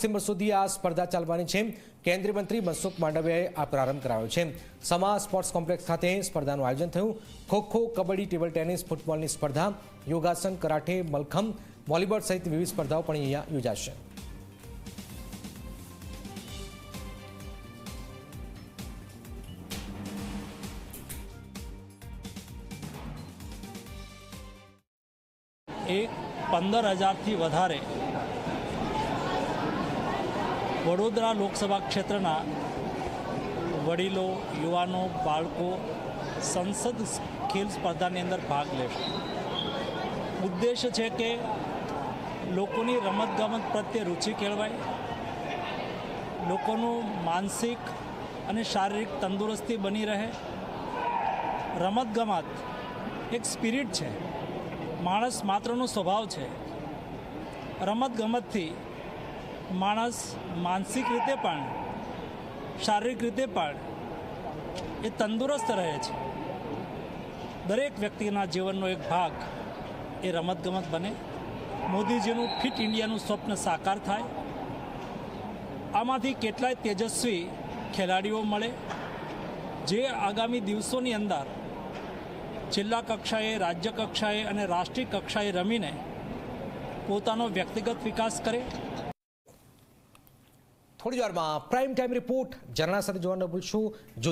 December સુધી આ સ્પર્ધા ચાલવાની છે. કેન્દ્રીય મંત્રી મનસુખ માંડવિયાએ આ પ્રારંભ કરાવ્યો છે. સમા સ્પોર્ટ્સ કોમ્પ્લેક્સ ખાતે સ્પર્ધાનું આયોજન થયું. ખોખો, કબડ્ડી, ટેબલ ટેનિસ, ફૂટબોલની સ્પર્ધા, યોગાસન, કરાટે, મલખમ, વોલીબોલ સહિત વિવિધ સ્પર્ધાઓ પણ અહીંયા યોજાશે. એ પંદર હજારથી વધારે વડોદરા લોકસભા ક્ષેત્રના વડીલો, યુવાનો, બાળકો સંસદ ખેલ સ્પર્ધાની અંદર ભાગ લેશે. ઉદ્દેશ છે કે લોકોની રમતગમત પ્રત્યે રુચિ કેળવાય, લોકોનું માનસિક અને શારીરિક તંદુરસ્તી બની રહે. રમતગમત એક સ્પિરિટ છે, માણસ માત્રનો સ્વભાવ છે. રમતગમતથી માણસ માનસિક રીતે પણ, શારીરિક રીતે પણ એ તંદુરસ્ત રહે છે. દરેક વ્યક્તિના જીવનનો એક ભાગ એ રમતગમત બને. મોદીજીનું ફિટ ઇન્ડિયાનું સ્વપ્ન સાકાર થાય. આમાંથી કેટલાય તેજસ્વી ખેલાડીઓ મળે. જે આગામી દિવસોની અંદર જિલ્લા કક્ષાએ, રાજ્ય કક્ષાએ અને રાષ્ટ્રીય કક્ષાએ રમીને પોતાનો વ્યક્તિગત વિકાસ કરે. થોડી વારમાં પ્રાઇમ ટાઈમ રિપોર્ટ જર્ના સાથે જોવાનું ભૂલશો. જો